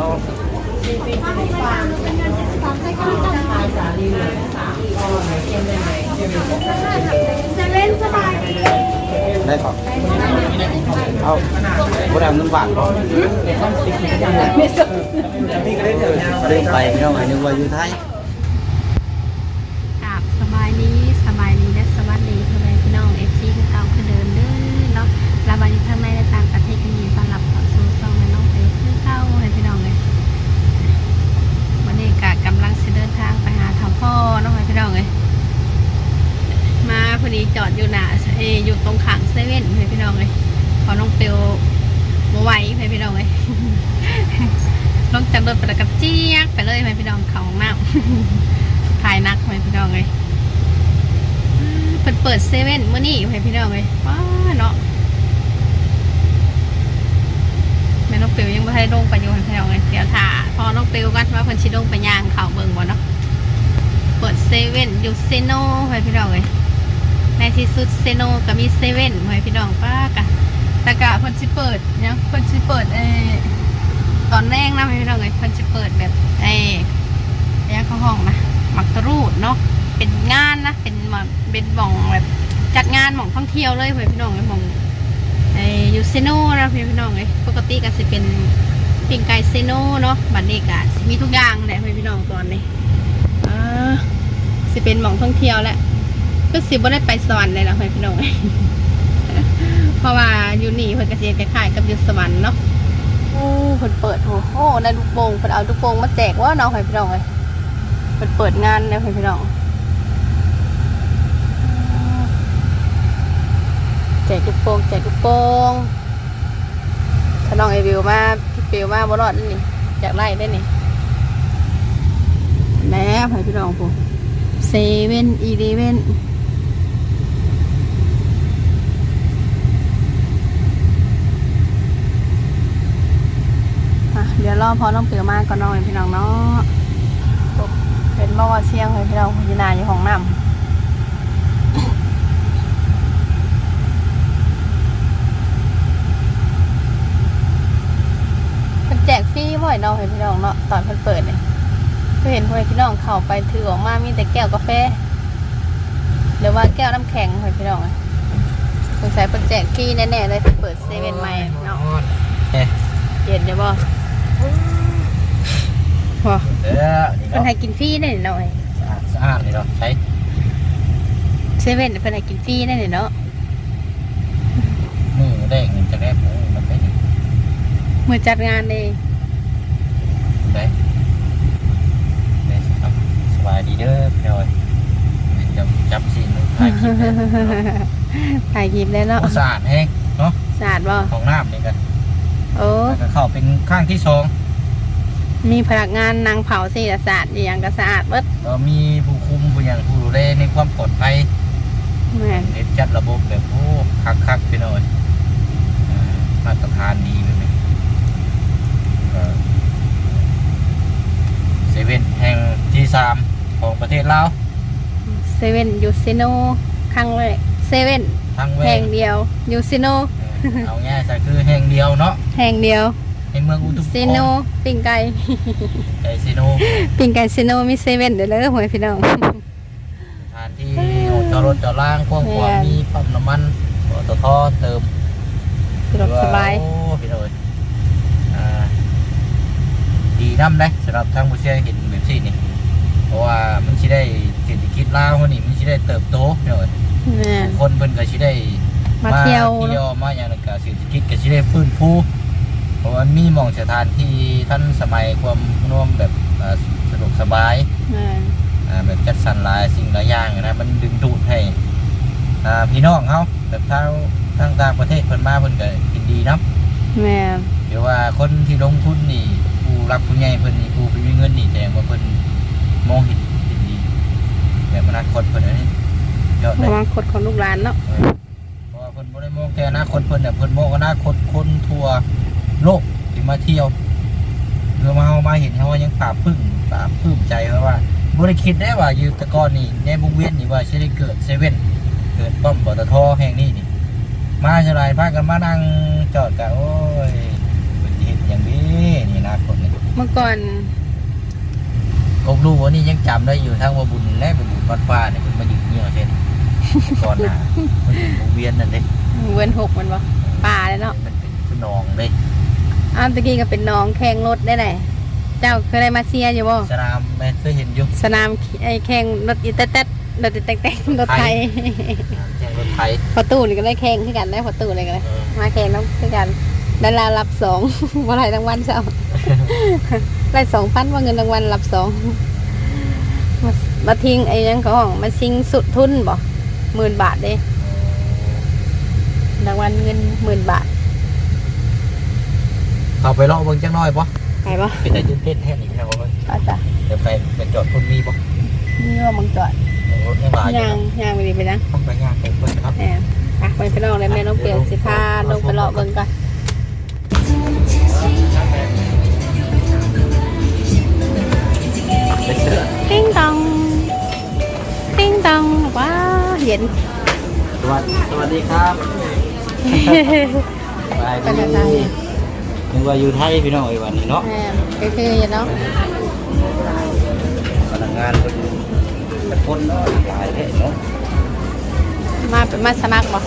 เนาะเซเว่นสบายดีได้ก่อนเอาบ่ได้เอาเงินฝากก่อนเร่งไปพี่น้องไอ้นึกว่าอยู่ไทย ครับสบายดีสบายดีและสวัสดีพ่อแม่พี่น้องเอฟซีคือเก่าคือเดิมเด้อเนาะลาบาอยู่ทั้งในและต่างประเทศกันยินดีต้อนรับเข้าสู่ช่องแม่น้องเอ๋คือเก่าให้พี่น้องเลยวันนี้กะกำลังจะเดินทางไปหาทำพ่อเน้องให้พี่น้องเลยมาพอดีจอดอยู่หน้าเอยู่ตรงขางเซเว่นให้พี่น้องเลยพอน้องเปียวมาไวให้พี่น้องเลยลงจากรถไปกับเจี๊ยกไปเลยให้พี่น้องเขาหน้ำถ่ายนักให้พี่น้องเลยเปิดเปิดเซเว่นเมื่อนี้ให้พี่น้องเลยว้าเนาะแม่น้องปิวยังไม่ให้ลงไปอยู่ให้พี่น้องเลยเดี๋ยวถ่าพอน้องปิวกันว่าเพิ่นชิลงไปย่างเขาเบิ่งบ่เนาะเปิดเซเว่นอยู่เซโนให้พี่น้องเลย ในที่สุดเซโนก็มีเซเว่นให้พี่น้องป้ากะต่กะเพิ่นสิเปิดเนี่ยเพิ่นสิเปิดเอตอนแรกนะให้พี่น้องเลยเพิ่นสิเปิดแบบเออเนี่ยเขาห้องนะมักตรูดเนาะเป็นงานนะเป็นหมาเป็นหม่องแบบจัดงานหม่องท่องเที่ยวเลยเพื่อนพี่น้องเลยหม่องไอยูเซโนนะเพื่อนพี่น้องเลยปกติก็จะเป็นปิ้งไก่เซโนเนาะบัดนี้ก็สิมีทุกอย่างแหละเพื่พี่น้องตอนนี้อ่าสิเป็นหม่องท่องเที่ยวแหละ ก็สิบ่ได้ไปสวรรค์เลยนะเพื่อนพี่น้องเอ้ยเพราะว่าอยู่นี่เพื่อนก็จะคล้ายกับอยู่สวรรค์เนาะโอ้เพิ่นเปิดโอ้โหได้ลูกโป่งเพิ่นเอาลูกโป่งมาแจกว่าเนาเพื่อนพี่น้องเลยเปิดเปิดงานแล้วพี่น้องแจกลูกโป่งแจกลูกโป่งถ้าน้องไอวิวมาพี่เปิวมาบ่รอดนี่อยากไล่ได้นี่แล้วให้พี่น้องผมเซเว่นอีเลเว่นเดี๋ยวรอ พอน้องเปียวมาก่อนน้องพี่น้องเนาะเป็นบ่อว่าเชียงเลยพี่เราอยู่นาอยู่ของน้ำมันแจกฟรีบ่อยเนาะให้พี่น้องเนาะตอนเพิ่นเปิดเนี่ยก็เห็นพ่อพี่น้องเข้าไปถือออกมามีแต่แก้วกาแฟหรือว่าแก้วน้ำแข็งให้พี่น้องอะสงสัยเพิ่นแจกฟรีแน่ๆเลยเพิ่นเปิดเซเว่นใหม่เนาะเอ๊ะเย็นเดี๋ยวบ่ พอเด้อนี่เพิ่นเนาะให้กินฟรีได้หน่อยสะอาดสะอาดนี่เนาะใช้เซเว่นเพิ่นให้กินฟรีได้เนาะมือแรกนี่จะแรกหมูมันไปนี่มือจัดงานเองได้ได้ครับสบายดีเด้อพี่น้อยจับจับซีนถ่ายคลิปเลยเนาะถ่ายคลิปได้เนาะโอ้สะอาดแฮงเนาะสะอาดบ่ของน้ำนี่กัน โอ้แล้วก็เข้าเป็นข้างที่สองมีพนักงานนางเผาสิสะอาดอหย่างก็สะอาดเบิดก็มีผู้คุมผู้อย่างผู้ดูแลในความปลอดภัยแม่นเน็ตจัดระบบแบบโอ้คักคักๆพี่น้อยอ่ามาตรฐานดีแบบนี้ก็เซเว่นแห่งที่สามของประเทศลาวเซเว่นยูซิโนครั้งแรกเซเว่นทั้งเวแห่งงเดียวยูซิโน เออเอาง่ายๆคือแห่งเดียวเนาะแห่งเดียวในเมืองอุทุมพซิโนรปิ้งไก่ไอซิโนปิ้งไก่ซิโนมีเซเว่นเด้อเลยหวยพี่น้องสถานที่จอดรถจอดล่างกว้างกว้างแม่นมีปั๊มน้ำมันปตทเติมสะดวกสบายโอ้พี่น้อยอ่าดีน้ำเลยสำหรับทางผู้เชี่ยวเห็นแบบนี้นี่เพราะว่ามันชิได้เศรษฐกิจลาวนี่มันชิได้เติบโตพี่น้อยแม่นคนเพิ่นก็ชิได้ มาเที่ยวเที่ยวมาอย่างนั้นก็เศรษฐกิจก็ชิได้ฟื้นฟูเพราะว่ามีหมองสถานที่ท่านสมัยความร่วมแบบอ่าสะดวกสบายแม่นอ่าแบบจัดสรรหลายสิ่งหลายอย่างนะมันดึงดูดให้อ่าพี่น้องเขาแบบทางทางต่างประเทศเพิ่นมาเพิ่นก็ยินดีเนาะแม่นเดี๋ยวว่าคนที่ลงทุนนี่ผู้รักผู้ใหญ่เพิ่นนี่ผู้มีเงินนี่แสดงว่าเพิ่นมองเห็นเห็นดีแบบอนาคตเพิ่นอันนี้ยอดเพเลยราะว่าคนของลูกหลานเนาะ เออเพราะว่าเพิ่นบ่ได้มองแค่อนาคตเพิ่นน่ะเพิ่นมองอนาคตคนทั่วโลกที่มาเที่ยวเมื่อมาเฮามาเห็นเฮาว่ายังปลาบปลื้มปลาบปลื้มใจเพราะว่าบ่ได้คิดได้ว่าอยู่แตะกอนนี่ในวงเวียนนี่ว่าสิได้เกิดเซเว่นเกิดป้อมปตทแห่งนี้นี่มาเฉลายพากันมานั่งจอดกันโอ้ยเป็นสิเห็นอย่างนี้นี่อนาคตนี่มื่อก่อนกลูวันนี้ยังจำได้อยู่ทั้งว่าบุญและบุญวัดฟ้าเนี่ยมันมาอยู่เงี้ยเช่น ก่อนหน้ามันอยู่วงเวียนนั่นเลยเวินหกมันบ่ป่าเลยเนาะมันเป็นคือหนองเลยอ้าวตะกี้ก็เป็นน้องแข่งรถได้ไหนเจ้าเคยได้มาเชียร์อยู่บ่สนามแม่เคยเห็นอยุคสนามไอ้แข่งรถอีแต๊ดแต๊ดรถอีแต๊ดแต๊ดรถไทยแข่งรถไทยพอตู้นี่ก็ได้แข่งคือกันได้พอตู้เลยก็ได้เออมาแข่งน้ำคือกันดารารับสองว่าไรรางวัลเจ้าได้สองพันว่าเงินรางวัลรับสองมามาทิ้งไอ้ยังก็ห้องมาชิงสุดทุนบ่ หมื่นบาทเด้รางวัลเงินหมื่นบาทเอาไปเลาะเบิ่งจังน้อยปะไปปะเป็นแต่ตื่นเต้นแท้นี่ครับว่าไปจ้ะเดี๋ยวไปไปจอดคนมีปะนี่ว่ามึงจอดรถยังหลายอยู่ย่างนะย่างไปดีไปนะต้องไปงานไปเบิ่งครับ แหมอะไปไปลองเลยแม่น้องเปลี่ยนสิพาลงไปเลาะเบิ่งก่อนไปเสือ ติ้งตองติ้งตองว้า เย็น สวัสดีสวัสดีครับไปไปทางไหนดีนึกว่าอยู่ไทยพี่น้องไอ้วันนี้เนาะแหมก็คือเย็นเนาะพนักงานเป็นเป็นคนเนาะหลายแท้เนาะมามาสมัครบ่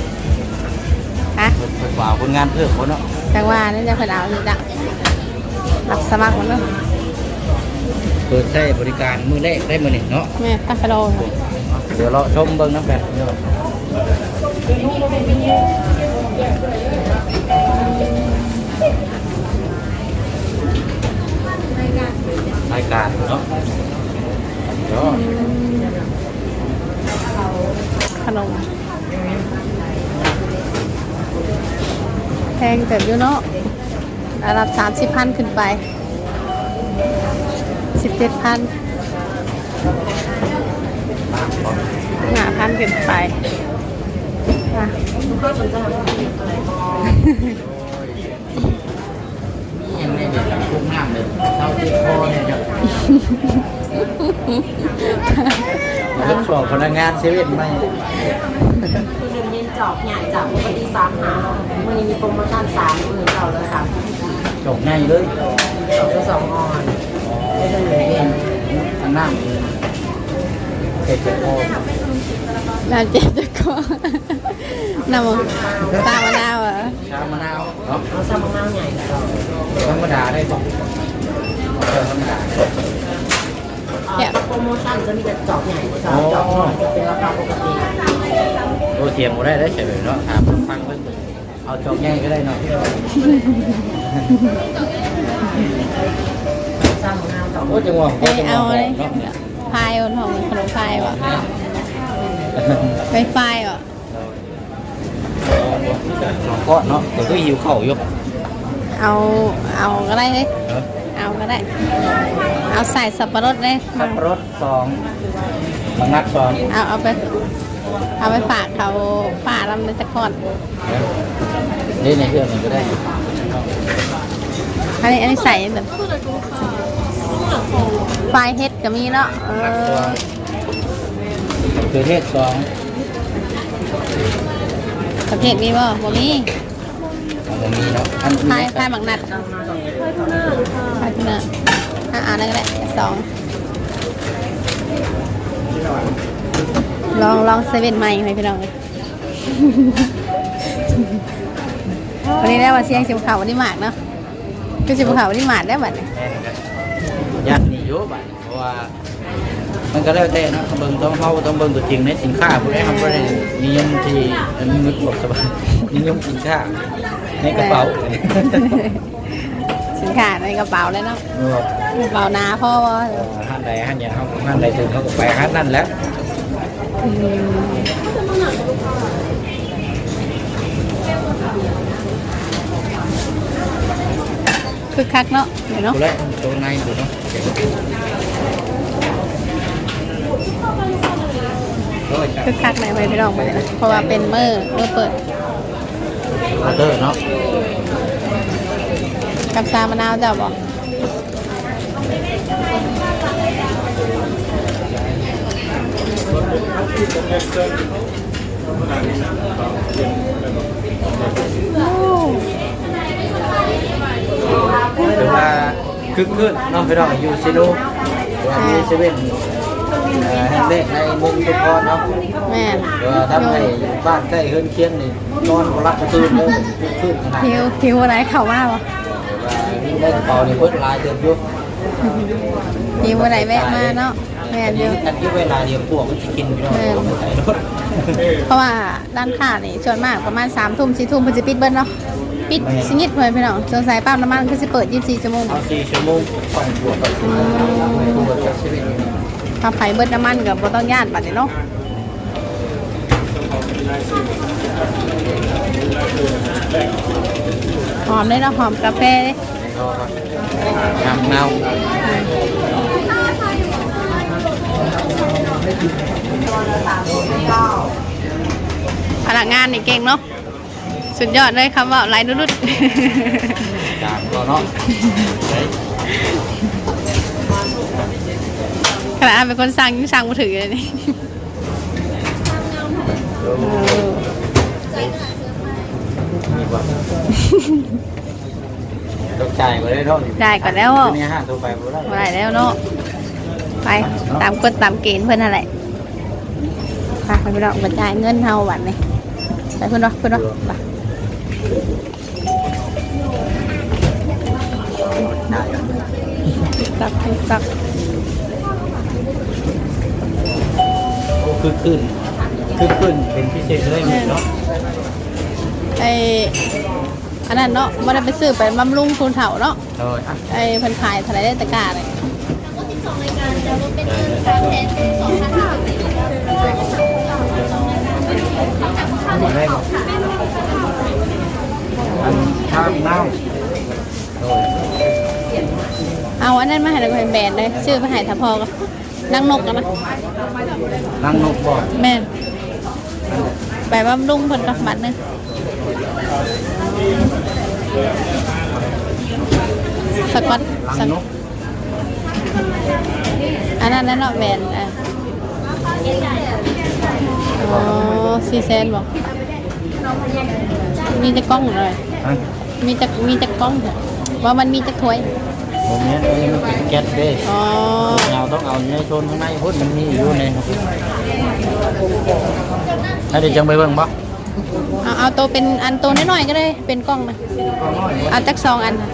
ฮะเป็นเป็นฝ่าคนงานเพิ่มคนเนาะจังว่านั่นจะเพิ่นเอาอยู่จ้ะรับสมัครมันเนาะเปิดใช้บริการมือแรกได้มือหนึ่งเนาะแม่ตั้งไปรอ เดี๋ยวเราชมเบิ้งน้ำกันเนาะรายการเนาะเดี๋ยวขนมแพงแต่อยู่เนาะระดับสามสิบพันขึ้นไปสิบเจ็ดพัน ห้าพันขึ้นไปอะยังไม่เด็ดคุ้มน้ำเลยเท่าที่คอเนี่ยจะมาทดสอบพนักงานเซเว่นไหมคือหนึ่งเย็นจอกใหญ่จากปกติสามหาวันนี้มีโปรโมชั่นสามหมื่นเก่าแล้วสามจบง่ายเลยจอกละสองออนไม่ต้องเลยเย็นทางน้ำ เลยเจ็ดเจ็ดคอน่าเจ็บจะก็น้ำมันตามะนาวเหรอชามะนาวเนาะเอาซัมมะนาวใหญ่ก่อนธรรมดาได้ปะเออธรรมดาโปรโมชั่นจะมีแต่จอกใหญ่สามจอกน้อยจะเป็นราคาปกติโอ้เทียมก็ได้ได้ใช่ไหมเนาะถามฟังเพิ่งเอาจอกง่ายก็ได้เนาะซัมมะนาวจอกโอ้จังหวะเอ้ยเอาเลยเนาะ พายบนของขนมพายวะไปไฟวะสองก้อนเนาะแต่ก็หิวเข่าอยู่เอาเอาก็ได้เลยเอาก็ได้ เอาใส่สับปะรดเลยสับปะรดสองบางนัดสองเอาเอาไปเอาไปฝากเขาป่าลำในตะกอนนี่ในเครื่องมันก็ได้อันนี้อันนี้ใส่แบบ ไฟเฮ็ดก็มีเนาะเอนัดสอองคือเทศสองประเภทมีบ่บ่มีของผมมีเนาะอันไฟนี้ไฟหมักนัดไฟทุเนอร์อะเอ่านได้ก็ได้สองลองลองเซเว่นใหม่ไหมพี่น้องเลยวันนี้ได้ว่าเสียงชิมข่าววันนี้หมากเนาะคือชิมข่าววันนี้หมากได้บัดเนี่ยแม่นครับยักษ์นี่โยบะเพ ราะว่า มันก็แล้วแต่เนาะเบิ่งต้องเขาต้องเบิ่งตัวจริงในสินค้าพวกนี้ทำบ่ได้นิยมที่อันนี้มึกบอกสบายนิยมสินค้าในกระเป๋าสินค้าในกระเป๋าเลยเนาะเออกระเป๋าหนาพ่อวะห้านใดห้านยาเขาห้านใดถึงเขาก็ไปห้านนั่นแหล้วอืมคือคักเนาะเดี๋ยวเนาะตัวแรกตัวในดูเนาะโอ้ยจ้ะ คือคักไหนไปพี่น้องไปเลยนะเพราะว่าเป็นเมื่อเมื่อเปิดออเดอร์เนาะกับชามะนาวเจ้าบอกหรือว่าคึกคืนเนาะพี่น้องอยู่ซิโนว่ามีเซเว่น เอ่อแห่งแรกในเมืองทุกคนเนาะแม่นเออทำให้บ้านใกล้เฮือนเคียงนี่นอนบ่รับกระตื่นเลยคึกคืนขนาดผินี้วผิวอะไรเขาว่าวะเล่นเป่านี่เพิ่นหลายเติบอยู่ผิวอะไรแวะมาเนาะแม่นอยู่อันที่เวลาเดียวพวกมันสิกินพี่น้องมันใส่รถเพราะว่าด้านข้างนี่ส่วนมากประมาณ3ทุ่ม4ทุ่มเพิ่นจะปิดเบิดเนาะปิดสนิทเพิ่นพี่น้องสงสัยปั๊มน้ำมันคือสิเปิด 24 ชั่วโมงเอา4ชั่วโมงก่อนบวกกับชั่วโมงบวกกับชีวิตนี่ ถ้าไผเบิดน้ำมันก็บ่ต้องย่านบัดนี้เนาะหอมเลยเนาะหอมกาแฟเลยน้ำเน่าพนักงานนี่เก่งเนาะสุดยอดเลยคำว่าไหลนุดจางก็เนาะ ๆขนาดเป็นคนสั่งยังสั่งมาถือเลยนี่มีบ่ต้องจ่ายก็ได้เนาะได้ก่อนแล้วมีห้างตัวไปบ่ได้มาได้แล้วเนาะไปตามกฎตามเกณฑ์เพื่อนอะไรไปไปไปดอกกระจายเงินเฮาบัดนี่ไปเพื่อนเนาะเพื่อนเนาะไปได้ตักตักโอ้ คือขึ้นคือขึ้นเป็นพิเศษเลยมั้ยเนาะไออันนั้นเนาะมันไปซื้อไปบำรุงคุณเฒ่าเนาะเอออะไอเพิ่นขายเท่าไหรได้ตะกร้าเลยได้บ่อันข้ามเน่าโดยเอาอันนั้นมาให้เราเป็นแบรนด์เลยซื้อมาให้ถ้าพอก็ นั่งนกกันนะนั่งนกบ่แม่นไปบำรุงเพิ่นกับบัตรหนึงสกอตลังสกนกอันนั้นนั่นเนาะแบรนด์อะอ๋อซีเซนบอกมีแต่กล้องเลยฮะมีแต่มีแต่กล้องเถอะว่ามันมีแต่ถ้วย ผมเนี้ยเอ้ยมันเป็นแก๊สเด้อ๋อเราต้องเอาในโซนข้างในพุ่นมันมีอยู่ในครับให้เดี๋ยวจังไปเบิ่งบ่เอาเอาตัวเป็นอันตัวน้อยๆก็ได้เป็นกล้องนะเอาจักสองอันนะ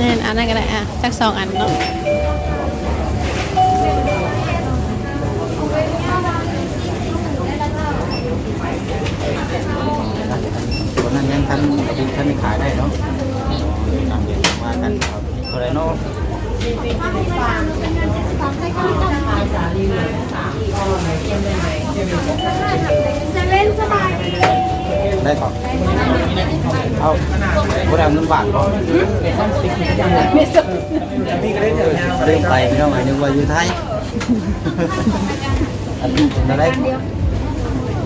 นี่นอันนั้นก็ได้อะจักสองอันเนาะ ตัวนั้นยังทันกระดิ่งทันขายได้เนาะตามเดี๋ยวมากันครับเท่าไรเนาะได้ก่อนเอาบ่ได้เอาเงินบาทก่อนเร่งไปพี่น้องนึกว่าอยู่ไทยอันนี้เป็นอะไร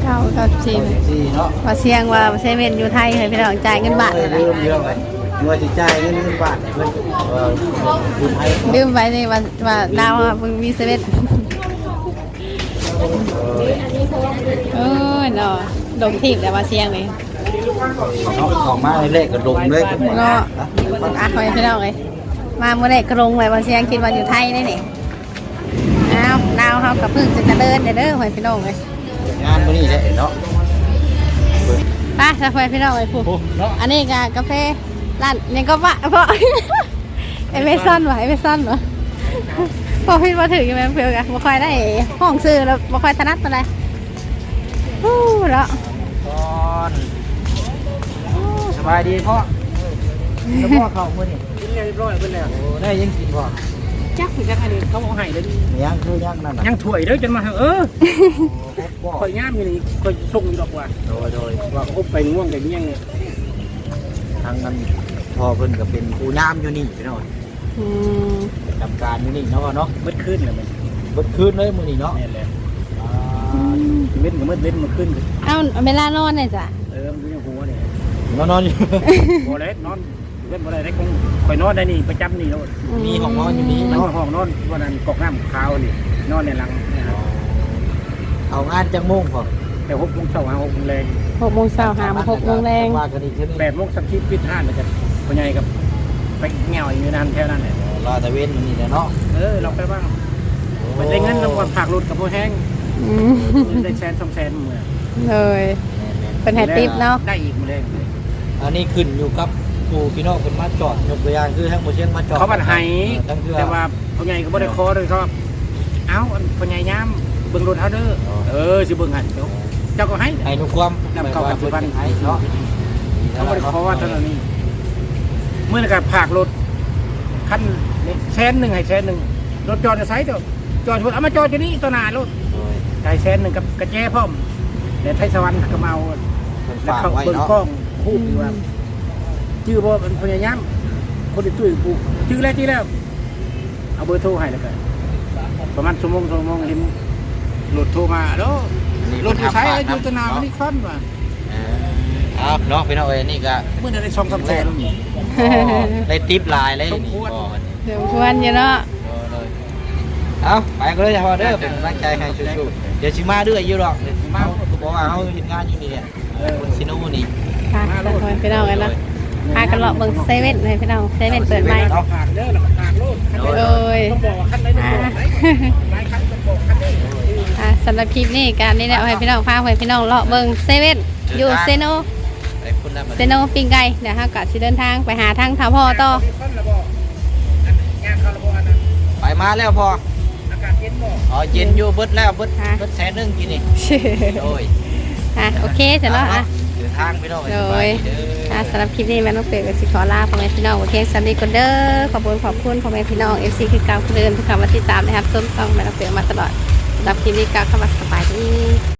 เก้าเก้าสี่สี่เนาะว่าเสียงว่าเซเว่นอยู่ไทยให้พี่น้องจ่ายเงินบาทเลยนะลืมเยอะไปเมื่อจิตใจายเงินเงินบาทให้เพิ่นเออดูไทยลืมไปนี่ว่าว่าดาวมึงมีเซเว่นเออเนาะดงทีบแต่ว่าเสียงเลยเนาะของมาเลขก็ลงเลยเนาะอะคอยพี่น้องเลยมาเมื่อไรกรงไว้ว่าเสียงคิดว่าอยู่ไทยได้เนี่ยอ้าวดาวเขากับพึ่งจะเจริญเด้อเด้อคอยพี่น้องเลย งานมื้อนี้แหละเนาะไปจะคอยพี่น้องเลยพูโอ้เนาะอันนี้กากาแฟร้านยังก็วะเพราะเอเมซอนวะเอเมซอนวะพอพี่มาถึงยังไงเพื่อนกันบ่ค่อยได้ห้องซื้อแล้วบ่ค่อยถนัดปานใดฮู้แล้วก่อนสบายดีพ่อแล้วพ่อเข้ามื้อนี้กินเรียบร้อยเพิ่นแล้วโอ้ได้ยังกินพ่อ จักจักอันนี้เขาเอาให้เลยยังคือยังนั่นน่ะยังถ้วยเด้อจนมาเออโอ้ข่อยงามอยู่นี่ข่อยส่งอยู่ดอกว่าโดยโดยว่าอบไปง่วงไปเมี่ยงเนี่ยทางนั้นพ่อเพิ่นก็เป็นผู้ยามอยู่นี่พี่น้องอืมประจำการอยู่นี่เนาะเนาะมืดขึ้นแล้วมันเบิดคืนเลยมื้อนี้เนาะนี่นแหละเว้นก็มืดเว้นมาขึ้นเอาเวลานอนเลยจ้ะเออมันยังหัวเนี่ยนอนๆอยู่บ่ได้นอน เว้นบ่ได้ได้คงข่อยนอนได้นี่ประจำนี่แล้วมีห้องนอนอยู่นี่นอนห้องนอนวันนั้นกอกน้ำขาวนี่นอนในหลังเนี่ยครับเขางานจังโมงพอแต่หกโมงเช้าหาหกโมงแรงหกโมงเช้าหามาหกโมงแรงว่ากันอีกเช่นแปดโมงสักทีปิดห้านมันจะพ่อใหญ่กับไปเงาอยู่นั่นแถวนั้นแหละรอแต่เว้นนี่แหละเนาะเออเราไปบ้างมันได้เงินรางวัลผักรถกับพวกแห้งอืมได้แสนสองแสนเมื่อเลยเป็นไฮติปเนาะได้อีกมาเลยอันนี้ขึ้นอยู่กับ ผู้พี่น้องคนมาจอดยกตัวอย่างคือทางโมเชียนมาจอดเขาบันไห้ตั้งเทื่อแต่ว่าพ่อใหญ่ก็บ่ได้ขอเลยเขาว่าเอ้าอันพ่อใหญ่ย้ำเบิ่งรถเฮาเด้ออ๋อเออสิเบิ่งให้เดี๋ยวเจ้าก็ให้ให้นุความนำเข้าปัจจุบันให้เนาะเขาบ่ได้ขอว่าเท่านั้นนี่เมื่อในการผากรถคันนี่แสนหนึ่งให้แสนหนึ่งรถจอดจะไซส์เด้อจอดเอามาจอดอยู่นี่ต่อหน้ารถโดยจ่ายแสนหนึ่งกับกระแจพร้อมแต่ไทยสวรรค์ก็มาเอาเพิ่นแล้วฝากเขาไว้เบิ่งเนาะกล้องคู่ดีว่า ชื่อบ่เป็นพญายามคนที่ตุ้ยปลูกชื่อแล้วชื่อแล้วเอาเบอร์โทรให้แล้วกันประมาณชั่วโมงชั่วโมงเห็นรถโทรมาแล้วรถอยู่ใช้อยู่ตนามันนี่คอนว่ะเออเอาเนาะพี่น้องเอ้ยนี่ก็เมื่อได้ช่องทำแสนได้ติปลายเลยสมควรนี่บ่เดี๋ยวชวนอยู่เนาะเลยเอาไปกันเลยพอเด้อเป็นกำลังใจให้สู้ๆเดี๋ยวชิมาเรื่อยอยู่หรอกเดี๋ยวสิมาบอกว่าเขาเห็นงานอยู่นี่เนี่ยเออคนซิโน่นี่ค่ะแต่คอยพี่น้องกันเนาะ พากันเลาะเบิ่งเซเว่นเลยพี่น้องเซเว่นเปิดใหม่เราผ่านเด้อเราผ่านโลดคันโดใดยต้องบอกว่าคันไหนต้องบอกไหนหลายคันต้องบอกคันนี้อะสำหรับคลิปนี้การนี้แหละเอาให้พี่น้องพาให้พี่น้องเลาะเบิ่งเซเว่นอยู่เซโนไอ้คุณน่ะมันเซโนปิ้งไก่เดี๋ยวเฮาก็สิเดินทางไปหาทางทาพ่อต่อคันละบอกอันงานเขาละบอกอันนั้นไปมาแล้วพออากาศเย็นบอกอ๋อเย็นอยู่เบิดแล้วเบิดเบิดแสนหนึงกินนี่โอ้ยอะโอเคเสร็จแล้วอะเดิน ทางพี่น้องไปโดสบายยดีเด้อะอสำหรับคลิปนี้แม่น้องเปรกก็สิขอลาพ่อแม่พี่น้องโอเคสวัสดีกันเด้อขอบคุณขอบคุณพ่อแม่พี่น้อง FC คือเก่าคือเดิมทุกคำว่าติดตามนะครับส้มต้องแม่น้องเปรกมาตลอดสำหรับคลิปนี้ก็เข้ามาสบายดี